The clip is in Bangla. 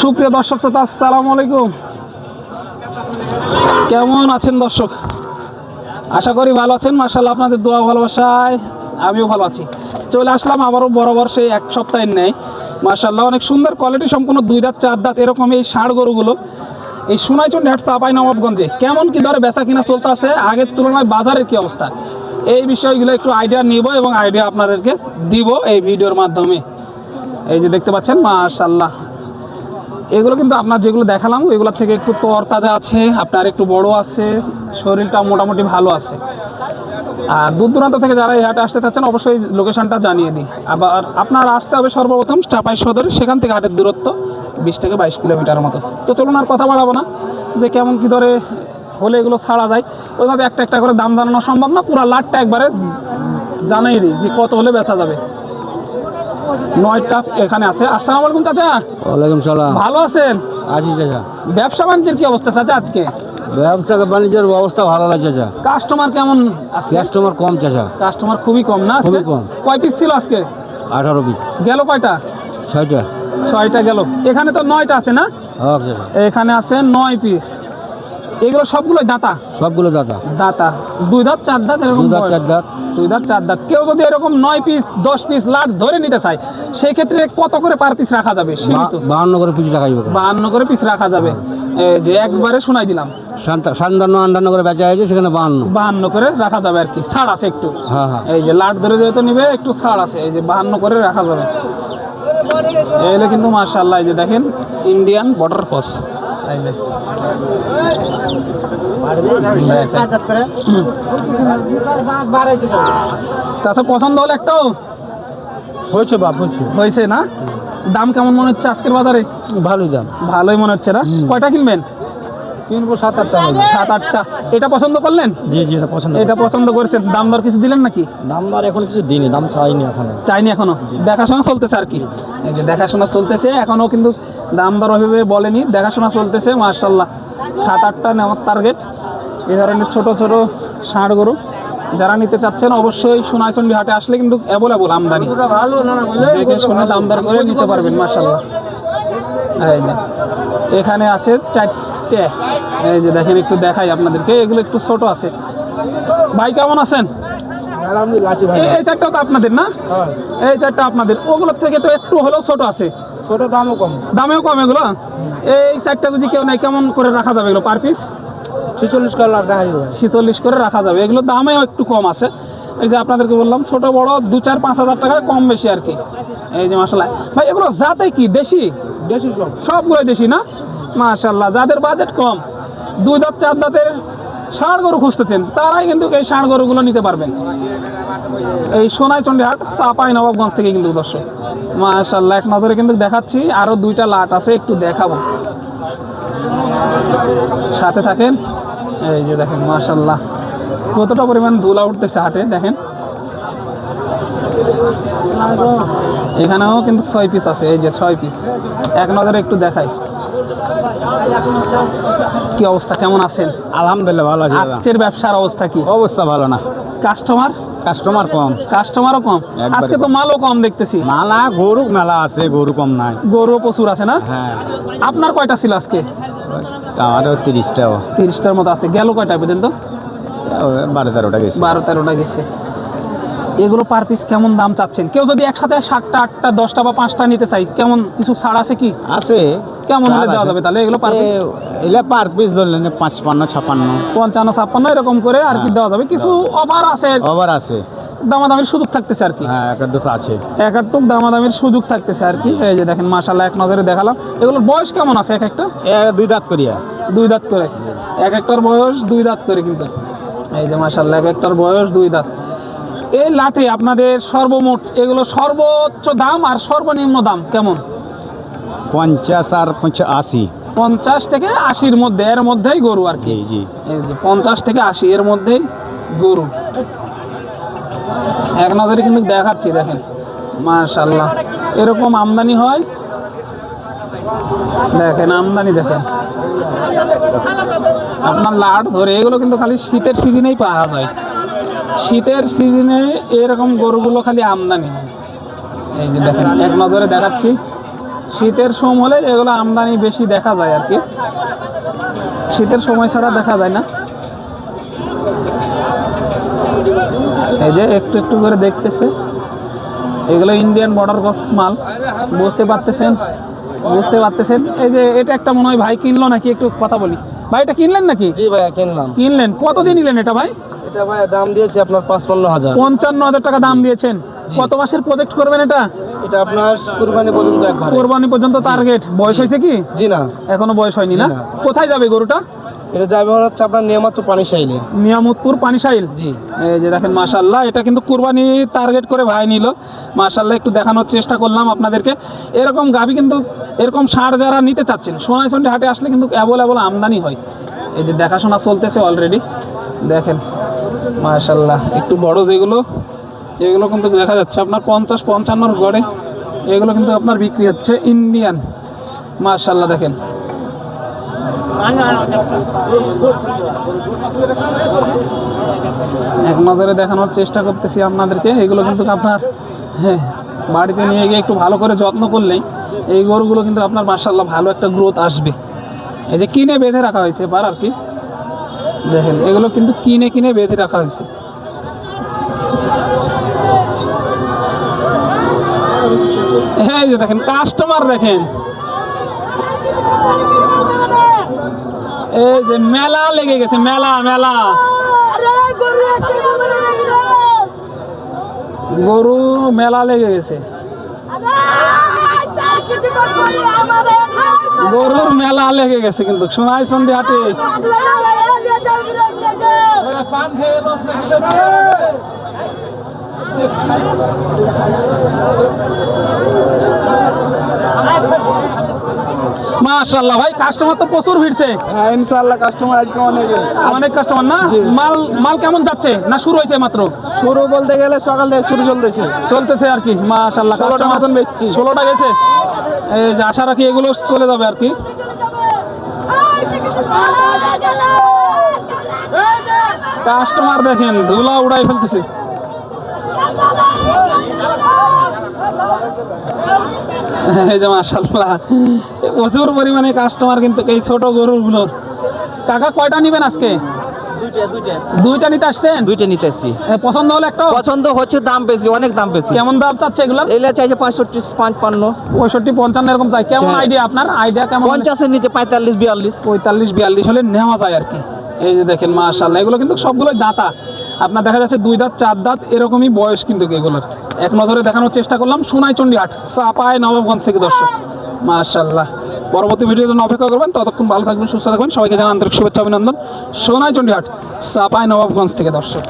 সুপ্রিয় দর্শক শ্রোতা, আসসালামু আলাইকুম। কেমন আছেন দর্শক? আশা করি ভালো আছেন। মার্শাল্লাহ আপনাদের দোয়া ভালোবাসায় আমিও ভালো আছি। চলে আসলাম আবারও বরাবর সেই এক সপ্তাহের নেই মার্শাল্লাহ অনেক সুন্দর কোয়ালিটি সম্পূর্ণ দুই দাঁত, চার দাঁত এরকম এই ষাঁড় গরুগুলো। এই সোনাইচন্ডী হাট চাপাই নবাবগঞ্জে। কেমন কি দরে বেচা কিনা চলতে আছে আগের তুলনায় বাজারের কি অবস্থা? এই বিষয়গুলো একটু আইডিয়া নিব এবং আইডিয়া আপনাদেরকে দিব এই ভিডিওর মাধ্যমে। এই যে দেখতে পাচ্ছেন মাশাল্লাহ এগুলো কিন্তু আপনার যেগুলো দেখালাম ওইগুলো থেকে একটু তরতাজা আছে, আপনার একটু বড় আছে, শরীরটা মোটামুটি ভালো আছে। আর দূর দূরান্ত থেকে যারা এই হাটে আসতে চাচ্ছেন, অবশ্যই লোকেশনটা জানিয়ে দিই। আবার আপনার আসতে হবে সর্বপ্রথম চাপাই সদরে, সেখান থেকে হাটের দূরত্ব বিশ থেকে বাইশ কিলোমিটার মতো। তো চলুন আর কথা বাড়াবো না, যে কেমন কি ধরে হলে এগুলো ছাড়া যায়। ওইভাবে একটা একটা করে দাম জানানো সম্ভব না, পুরো লাটটা একবারে জানাই দিই যে কত হলে বেচা যাবে। নয়টা এখানে আছে। আসসালামু আলাইকুম চাচা। ওয়ালাইকুম সালাম। ভালো আছেন? আছি চাচা। ব্যবসা বাণিজ্যের কি অবস্থা চাচা আজকে? ব্যবসা বাণিজ্যের অবস্থা ভালো লাগে চাচা। কাস্টমার কেমন কাস্টমার কম চাচা। কাস্টমার খুবই কম না খুবই কম। কয় পিস ছিল আজকে? আঠারো পিস গেল কয়টা? ছয়টা। ছয়টা গেল। এখানে তো নয়টা আছে না? হক এখানে আছে নয় পিস এগুলো সবগুলোই দাতা? সবগুলো দাদা দাতা। দুই দাঁত চার দাঁত এরকম দু দাঁত চার দাঁত। দুই দাঁত চার দাঁত। কেউ যদি এরকম নয় পিস দশ পিস লাট ধরে নিতে চায় সেই ক্ষেত্রে কত করে পার পিস রাখা যাবে? বাহান্ন করে পিস রাখা যাবে। বাহান্ন করে পিস রাখা যাবে। যে একবারে শোনাই দিলাম। সান্তা- সান্তান্ন আন্দান্ন করে বেচা হয়েছে সেখানে বাহান্ন। বাহান্ন করে রাখা যাবে আর কি। ছাড় আছে একটু। হ্যাঁ হ্যাঁ। এই যে লাট ধরে যেহেতু নিবে একটু ছাড় আছে। এই যে বাহান্ন করে রাখা যাবে। এইগুলো কিন্তু মার্শাল্লাহ এই যে দেখেন ইন্ডিয়ান বর্ডার ক্রস চাচা পছন্দ হলো একটাও? হয়েছে বাপ হয়েছে। হয়েছে না? দাম কেমন মনে হচ্ছে আজকের বাজারে? ভালোই দাম। ভালোই মনে হচ্ছে না? কয়টা কিনবেন? কিনবো সাত আটটা সাত আটটা। এটা পছন্দ করলেন? জি জি এটা পছন্দ এটা পছন্দ করেছেন। দাম দর কিছু দিলেন নাকি? দাম দর এখন কিছু দিনই দাম চাইনি এখন। চাইনি এখনও? দেখাশোনা চলতেছে আর কি। দেখাশোনা চলতেছে এখনও কিন্তু দাম দর ওইভাবে বলেনি দেখাশোনা চলতেছে মার্শাল্লাহ সাত আটটা নেওয়ার টার্গেট এই ধরনের ছোট ছোট ষাঁড় গরু যারা নিতে চাচ্ছেন অবশ্যই সোনাইচন্ডী হাটে আসলে কিন্তু অ্যাভেলেবল আমদানি। দেখে শুনে দাম দর করে নিতে পারবেন মার্শাল্লাহ এই যে এখানে আছে চারটে। এই যে দেখেন একটু দেখাই আপনাদেরকে এগুলো একটু ছোট আছে। ভাই কেমন আছেন? এই- এই চারটাও তো আপনাদের না? এই চারটা আপনাদের ওগুলোর থেকে তো একটু হলেও ছোট আছে। ছোট দামও কম। দামেও কম এগুলো? এই চারটা যদি কেউ নেয় কেমন করে রাখা যাবে এগুলো পার পিস ছেচল্লিশ কালার দেখা যাবে ছিচল্লিশ করে রাখা যাবে। এগুলো দামেও একটু কম আছে। এই যে আপনাদেরকে বললাম ছোট বড় দু চার পাঁচ হাজার টাকা কম বেশি আর কি। এই যে মাসাল্লাহ ভাই এগুলো জাতে কি? দেশি? দেশি সব। সবগুলো দেশি না? মাশাল্লাহ যাদের বাজেট কম দুই দাঁত চার দাঁতের ষাঁড় গরু খুঁজতেছেন, তারাই কিন্তু এই ষাঁড় গরুগুলো নিতে পারবেন। এই সোনাইচন্ডী হাট চাপাই, নবাবগঞ্জ থেকে কিন্তু দর্শক। মাশাল্লাহ এক নজরে কিন্তু দেখাচ্ছি আরও দুইটা লাট আছে, একটু দেখাবো। সাথে থাকেন, এই যে দেখেন মাশাল্লাহ কতটা পরিমাণ ধুলা উঠতেছে হাটে, দেখেন। এখানেও কিন্তু ছয় পিস আছে, এই যে ছয় পিস এক নজরে একটু দেখাই। কি অবস্থা? কেমন আছেন? আলহামদুলিল্লাহ ভালো আছি আজকের ব্যবসার অবস্থা কি? অবস্থা ভালো না। কাস্টমার? কাস্টমার কম। কাস্টমারও কম? আজকে তো মালও কম দেখতেছি। মালা গরু মেলা আছে গরু কম নাই। গরু প্রচুর আছে না? হ্যাঁ। আপনার কয়টা ছিল আজকে? আমারও তিরিশটাও। তিরিশটার মতো আছে। গেল কয়টা পর্যন্ত বারো তেরোটা গেছে। বারো তেরোটা গেছে। এগুলো পার পিস কেমন দাম চাচ্ছেন? কেউ যদি একসাথে সাতটা আটটা দশটা বা পাঁচটা নিতে চাই কেমন কিছু ছাড় আছে কি? আছে। কেমন হলে দেওয়া যাবে? তাহলে এগুলো পার পিস এগুলা পার পিস ধরলেন পাঁচপান্ন ছাপান্ন। পঞ্চান্ন ছাপ্পান্ন এরকম করে আর কি দেওয়া যাবে। কিছু অফার আছে। ওভার আছে। দামাদামির সুযোগ থাকতেছে আর কি। হ্যাঁ একটা দুটো আছে। এক একটুক দামাদামির সুযোগ থাকতেছে আর কি। এই যে দেখেন মাসাল্লাহ এক নজরে দেখালাম। এগুলোর বয়স কেমন আছে এক একটা? দুই দাঁত করিয়া। দুই দাঁত করে। এক একটার বয়স দুই দাঁত করে কিন্তু। এই যে মাসাল্লাহ এক একটার বয়স দুই দাঁত। এই লাঠে আপনাদের সর্বমোট এগুলো সর্বোচ্চ দাম আর সর্বনিম্ন দাম কেমন? পঞ্চাশ আর আশি। পঞ্চাশ থেকে আশির মধ্যে এর মধ্যেই গরু আর কি। জি জি। এই যে পঞ্চাশ থেকে আশি এর মধ্যেই গরু। এক নজরে কিন্তু দেখাচ্ছি দেখেন। মাশাল্লাহ এরকম আমদানি হয়। দেখেন আমদানি দেখেন। আপনার লাট ধরে এগুলো কিন্তু খালি শীতের সিজনেই পাওয়া যায়। শীতের সিজনে এরকম গরুগুলো খালি আমদানি হয়। এই যে দেখেন এক নজরে দেখাচ্ছি। শীতের সময় হলে এগুলো আমদানি বেশি দেখা যায় আর কি। শীতের সময় ছাড়া দেখা যায় না। এই যে একটু একটু করে দেখতেছে। এগুলো ইন্ডিয়ান বর্ডার গস মাল। বুঝতে পারতেছেন? বুঝতে পারতেছেন? এই যে এটা একটা মনে হয় ভাই কিনলো নাকি? একটু কথা বলি। ভাই এটা কিনলেন নাকি? জি ভাইয়া কিনলাম। কিনলেন? কত দিয়ে নিলেন এটা ভাই? এটা ভাইয়া দাম দিয়েছি আপনার হাজার। পঞ্চান্ন হাজার টাকা দাম দিয়েছেন। কত মাসের প্রজেক্ট করবেন এটা? এটা আপনার কুরবানি পর্যন্ত একবার। কোরবানি পর্যন্ত টার্গেট বয়স হয়েছে কি? জি না। এখনও বয়স হয়নি না। কোথায় যাবে গরুটা? এটা যাবে হচ্ছে আপনার নিয়মাত্র পানি চাইলে নিয়ামতপুর পানিশাইল জি। এই যে দেখেন মাশাল্লাহ এটা কিন্তু কুরবানি টার্গেট করে ভাই নিল। মাশাল্লাহ একটু দেখানোর চেষ্টা করলাম আপনাদেরকে। এরকম গাভি কিন্তু এরকম সার যারা নিতে চাচ্ছেন সোনাইচন্ডি হাটে আসলে কিন্তু অ্যাভেলেবল আমদানি হয়। এই যে দেখাশোনা চলতেছে অলরেডি দেখেন মাশাল্লাহ একটু বড় যেগুলো এগুলো কিন্তু দেখা যাচ্ছে আপনার পঞ্চাশ, পঞ্চান্নর গড়ে। এগুলো কিন্তু আপনার বিক্রি হচ্ছে ইন্ডিয়ান। মার্শাল্লাহ দেখেন। এক নজরে দেখানোর চেষ্টা করতেছি আপনাদেরকে। এগুলো কিন্তু আপনার হ্যাঁ বাড়িতে নিয়ে গিয়ে একটু ভালো করে যত্ন করলেই এই গরুগুলো কিন্তু আপনার মার্শাল্লাহ ভালো একটা গ্রোথ আসবে। এই যে কিনে বেঁধে রাখা হয়েছে এবার আর কি। দেখেন, এগুলো কিন্তু কিনে কিনে বেঁধে রাখা হয়েছে। যে দেখেন কাস্টমার দেখেন। এই যে মেলা লেগে গেছে, মেলা মেলা। গরু মেলা লেগে গেছে। গরুর মেলা লেগে গেছে কিন্তু, সোনাই সন্ধি হাটে। মাশাল্লাহ ভাই কাস্টমার তো প্রচুর ভিড়ছে। হ্যাঁ ইনশাআল্লাহ কাস্টমার আজকে অনেক। অনেক কাস্টমার না? মাল মাল কেমন যাচ্ছে? না শুরু হয়েছে মাত্র? শুরু বলতে গেলে সকাল থেকে শুরু চলতেছে। চলতেছে আর কি মাশাল্লাহ ষোলোটা মতন বেচছি। ষোলোটা গেছে? এই যে আশা রাখি এগুলো চলে যাবে আর কি। কাস্টমার দেখেন ধুলা উড়াই ফেলতেছে। এই যে মাশাল্লাহ প্রচুর পরিমাণে কাস্টমার কিন্তু এই ছোট গরুগুলোর। কাকা কয়টা নেবেন আজকে? দুইটা নিতে আসছেন? দুইটা নিতে আসছি। পছন্দ হলো একটা পছন্দ হচ্ছে দাম বেশি অনেক দাম বেশি। কেমন দাম চাচ্ছে এগুলো? এগুলা চাইছে পাঁচষট্টি পাঁচপান্ন পঁয়ষট্টি পঞ্চান্ন এরকম চাই। কেমন হ্যাঁ। আইডিয়া আপনার? আইডিয়া কেমন পঞ্চাশের নিচে পঁয়তাল্লিশ বিয়াল্লিশ। পঁয়তাল্লিশ বিয়াল্লিশ হলে নেওয়া যায় আর কি। এই যে দেখেন মাশাল্লাহ এগুলো কিন্তু সবগুলোই দাঁতা। আপনার দেখা যাচ্ছে দুই দাঁত, চার দাঁত, এরকমই বয়স কিন্তু এগুলোর। এক নজরে দেখানোর চেষ্টা করলাম। সোনাইচন্ডী হাট চাপায় নবাবগঞ্জ থেকে দর্শক। মাশাল্লাহ পরবর্তী ভিডিওর জন্য অপেক্ষা করবেন। ততক্ষণ ভালো থাকবেন, সুস্থ থাকবেন। সবাইকে জানান আন্তরিক শুভেচ্ছা, অভিনন্দন। সোনাইচন্ডী হাট চাপায় নবাবগঞ্জ থেকে দর্শক।